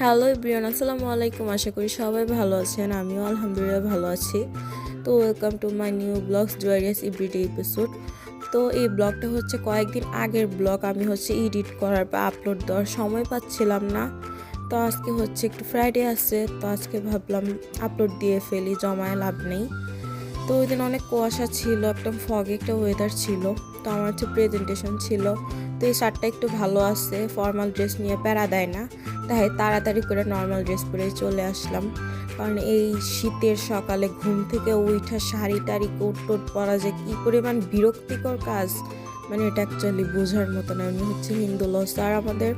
Hello ইব্রিয়ান আসসালামু আলাইকুম। আশা করি সবাই ভালো আছেন। আমিও আলহামদুলিল্লাহ ভালো আছি। তো welcome to my new vlogs জুয়ারিয়াস everyday episode তো এই ব্লগটা হচ্ছে কয়েকদিন আগের ব্লগ আমি হচ্ছে এডিট করার বা আপলোড দেওয়ার সময় পাচ্ছিলাম না। তো আজকে হচ্ছে একটু ফ্রাইডে আছে। তো আজকে ভাবলাম আপলোড দিয়ে ফেলি, জমায় লাভ নেই। তো ওই দিন অনেক কুয়াশা ছিল, একদম ফগ একটা ওয়েদার ছিল। তো আমার হচ্ছে প্রেজেন্টেশন ছিল। তো এই শার্টটা একটু ভালো আছে ফর্মাল ড্রেস নিয়ে প্যারা দেয় না, তাই তাড়াতাড়ি করে নর্মাল ড্রেস পরে চলে আসলাম। কারণ এই শীতের সকালে ঘুম থেকে উঠা শাড়ি টাড়ি কোট টোট পরা যে কী পরিমাণ বিরক্তিকর কাজ মানে এটা অ্যাকচুয়ালি বোঝার মতো না উনি হচ্ছে হিন্দু স্যার আমাদের,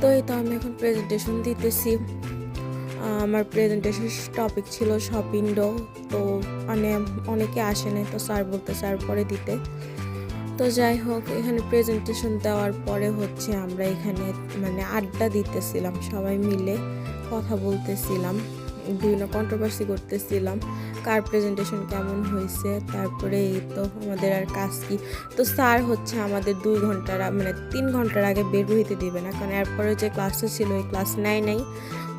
তো এই তো আমি এখন প্রেজেন্টেশন দিতেছি। আমার প্রেজেন্টেশন টপিক ছিল শপ উইন্ডো তো মানে অনেকে আসে নাই, তো স্যার বলতে স্যার পরে দিতে। তো যাই হোক, এখানে প্রেজেন্টেশন দেওয়ার পরে হচ্ছে আমরা এখানে মানে আড্ডা দিতেছিলাম, সবাই মিলে কথা বলতেছিলাম, বিভিন্ন কন্ট্রোভার্সি করতেছিলাম, কার প্রেজেন্টেশন কেমন হয়েছে, তারপরে এই তো আমাদের আর কাজ কি। তো স্যার হচ্ছে আমাদের দুই ঘণ্টার মানে তিন ঘণ্টার আগে বের হইতে দিবে না, কারণ এরপরে যে ক্লাসটা ছিল ওই ক্লাস নেয় নাই।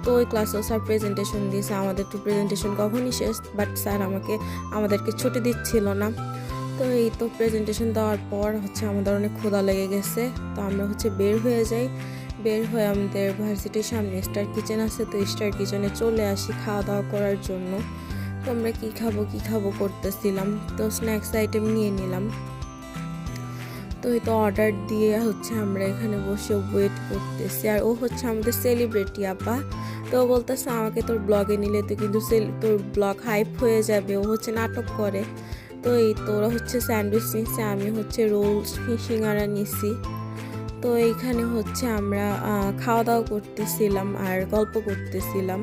তো ওই ক্লাসেও স্যার প্রেজেন্টেশন দিয়েছে, আমাদের তো প্রেজেন্টেশন কখনই শেষ বাট স্যার আমাকে, আমাদেরকে ছুটি দিচ্ছিল না। তো এই তো প্রেজেন্টেশন দেওয়ার পর হচ্ছে আমাদের অনেক ক্ষুধা লেগে গেছে। তো আমরা হচ্ছে বের হয়ে যাই। বের হয়ে আমাদের ভার্সিটির সামনে স্টার কিচেন আছে। তো স্টার কিচেনে চলে আসি খাওয়া দাওয়া করার জন্য। তো আমরা কী খাব কী খাব করতেছিলাম। তো স্ন্যাক্স আইটেম নিয়ে নিলাম। তো এই তো অর্ডার দিয়ে হচ্ছে আমরা এখানে বসে ওয়েট করতেছি। আর ও হচ্ছে আমাদের সেলিব্রিটি আপা। তো বলতেছে, আমাকে তোর ব্লগে নিলে তো কিন্তু তোর ব্লগ হাইপ হয়ে যাবে। ও হচ্ছে নাটক করে। তো এই তো ওরা হচ্ছে স্যান্ডউইচ নিচ্ছে, আমি হচ্ছে রোল সিঙ্গারা নিছি। তো এইখানে হচ্ছে আমরা খাওয়া দাওয়া করতেছিলাম আর গল্প করতেছিলাম।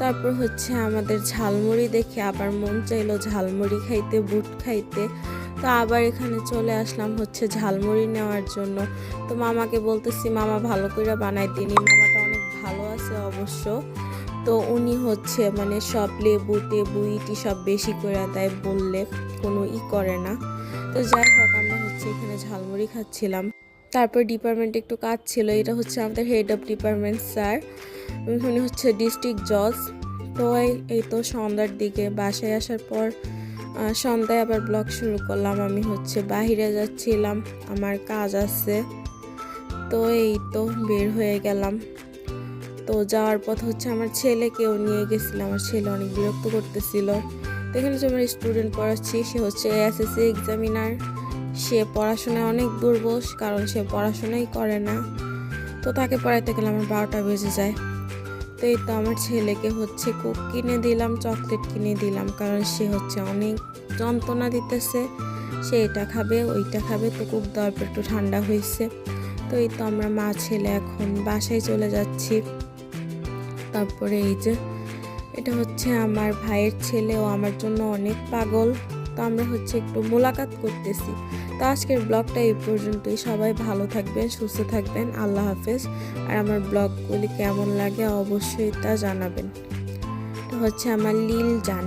তারপর হচ্ছে আমাদের ঝালমুড়ি দেখে আবার মন চাইলো ঝালমুড়ি খাইতে, বুট খাইতে। তো আবার এখানে চলে আসলাম হচ্ছে ঝালমুড়ি নেওয়ার জন্য। তো মামাকে বলতেছি, মামা ভালো করে বানাই তিনি মামাটা অনেক ভালো আছে অবশ্য। তো উনি হচ্ছে মানে সব লেবু টেবু, ইটি সব বেশি করে দেয় বললে কোনো ই করে না। তো যাই হোক, আমরা হচ্ছে এখানে ঝালমুড়ি খাচ্ছিলাম। তারপর ডিপার্টমেন্টে একটু কাজ ছিল, এটা হচ্ছে আমাদের হেড অফ ডিপার্টমেন্ট স্যার উনি হচ্ছে ডিস্ট্রিক্ট জজ তো এই- তো সন্ধ্যার দিকে বাসায় আসার পর সন্ধ্যায় আবার ব্লগ শুরু করলাম। আমি হচ্ছে বাইরে যাচ্ছিলাম, আমার কাজ আছে। তো এই তো বের হয়ে গেলাম। তো যাওয়ার পথ হচ্ছে আমার ছেলেকেও নিয়ে গেছিলাম আমার ছেলে অনেক বিরক্ত করতেছিল। তো এখানে যে আমার স্টুডেন্ট পড়াচ্ছি, সে হচ্ছে এসএসসি এক্সামিনার সে পড়াশোনায় অনেক দুর্বল কারণ সে পড়াশোনাই করে না। তো তাকে পড়াইতে গেলে আমার বারোটা বেজে যায়। তো এই তো আমার ছেলেকে হচ্ছে কুক কিনে দিলাম, চকলেট কিনে দিলাম, কারণ সে হচ্ছে অনেক যন্ত্রণা দিতেছে। সে এটা খাবে, ওইটা খাবে, তো কুক দেওয়ার পর একটু ঠান্ডা হয়েছে। তো এই তো আমরা মা, ছেলে এখন বাসায় চলে যাচ্ছি। তারপরে এই যে, এটা হচ্ছে আমার ভাইয়ের ছেলে, ও আমার জন্য অনেক পাগল। তো আমরা হচ্ছে একটু মোলাকাত করতেছি। তো আজকের ব্লগটা এই পর্যন্তই। সবাই ভালো থাকবেন, সুস্থ থাকবেন। আল্লাহ হাফেজ। আর আমার ব্লগগুলি কেমন লাগে অবশ্যই তা জানাবেন। এটা হচ্ছে আমার লীল জান।